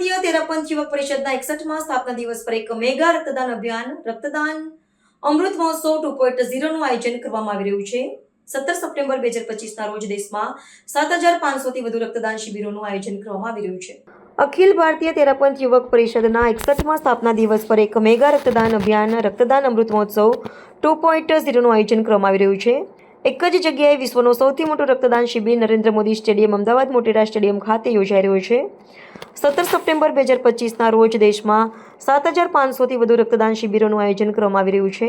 ભારતીય તેરાપંથ યુવક પરિષદના એકસઠમાં સ્થાપના દિવસ પર એક મેગા રક્તદાન અભિયાન, રક્તદાન અમૃત મહોત્સવ ટુ પોઈન્ટ ઝીરોનું આયોજન કરવામાં આવી રહ્યું છે. સત્તર સપ્ટેમ્બર બે હજાર પચીસના રોજ દેશમાં સાત હજાર પાંચસોથી વધુ રક્તદાન શિબિરોનું આયોજન કરવામાં આવી રહ્યું છે. અખિલ ભારતીય તેરાપંથ યુવક પરિષદના એકસઠમાં સ્થાપના દિવસ પર એક મેગા રક્તદાન અભિયાન, રક્તદાન અમૃત મહોત્સવ ટુ પોઈન્ટ ઝીરોનું આયોજન કરવામાં આવી રહ્યું છે. એક જ જગ્યાએ વિશ્વનો સૌથી મોટો રક્તદાન શિબિર નરેન્દ્ર મોદી સ્ટેડિયમ, અમદાવાદ મોટેરા સ્ટેડિયમ ખાતે યોજાઈ રહ્યો છે. સત્તર સપ્ટેમ્બર બે હજાર પચીસના રોજ દેશમાં સાત હજાર પાંચસોથી વધુ રક્તદાન શિબિરોનું આયોજન કરવામાં આવી રહ્યું છે.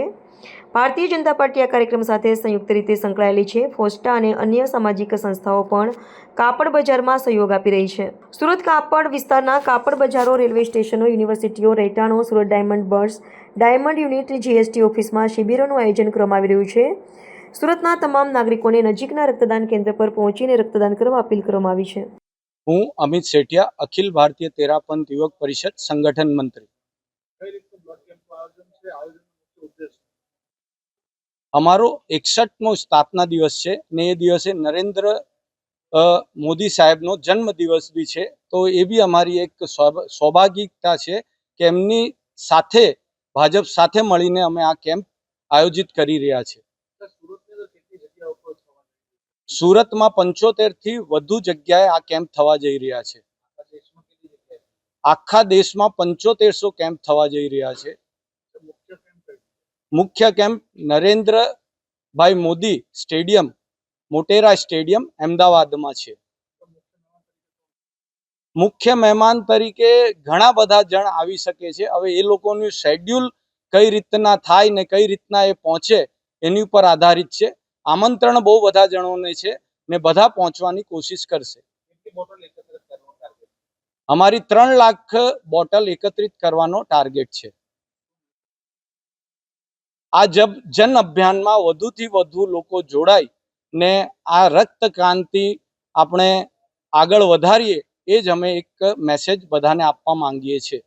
ભારતીય જનતા પાર્ટી આ કાર્યક્રમ સાથે સંયુક્ત રીતે સંકળાયેલી છે. ફોસ્ટા અને અન્ય સામાજિક સંસ્થાઓ પણ કાપડ બજારમાં સહયોગ આપી રહી છે. સુરત કાપડ વિસ્તારના કાપડ બજારો, રેલવે સ્ટેશનો, યુનિવર્સિટીઓ, રહેઠાણો, Surat diamond bourse, diamond unit, GST ઓફિસમાં શિબિરોનું આયોજન કરવામાં આવી રહ્યું છે. સુરતના તમામ નાગરિકોને નજીકના રક્તદાન કેન્દ્ર પર પહોંચીને રક્તદાન કરવા અપીલ કરવામાં આવી છે. હું અમિત શેઠિયા, અખિલ ભારતીય તેરાપંથ યુવક પરિષદ સંગઠન મંત્રી. અમારો એકસઠમો સ્થાપના દિવસ છે ને એ દિવસે નરેન્દ્ર મોદી સાહેબનો જન્મ દિવસ બી છે. તો એ બી અમારી એક સૌભ- સૌભાગિકતા છે કે એમની સાથે, ભાજપ સાથે મળીને અમે આ કેમ્પ આયોજિત કરી રહ્યા છે સુરતમાં પંચોતેરથી વધુ જગ્યાએ આ કેમ્પ થવા જઈ રહ્યા છે. આખા દેશમાં પંચોતેરસો કેમ્પ થવા જઈ રહ્યા છે. મુખ્ય camp Narendrabhai Modi stadium, Motera stadium, અમદાવાદમાં છે. મુખ્ય મહેમાન તરીકે ઘણા બધા જણ આવી શકે છે. હવે એ લોકોનું શેડ્યુલ કઈ રીતના થાય ને કઈ રીતના એ પહોંચે એની ઉપર આધારિત છે. આમંત્રણ બહુ બધા જણોને છે ને બધા પહોંચવાની કોશિશ કરશે. અમારી ત્રણ લાખ બોટલ એકત્રિત કરવાનો ટાર્ગેટ છે. આ જબ જન અભિયાનમાં વધુથી વધુ લોકો જોડાય ને આ રક્ત ક્રાંતિ આપણે આગળ વધારીએ એ જ અમે એક મેસેજ બધાને આપવા માંગીએ છીએ.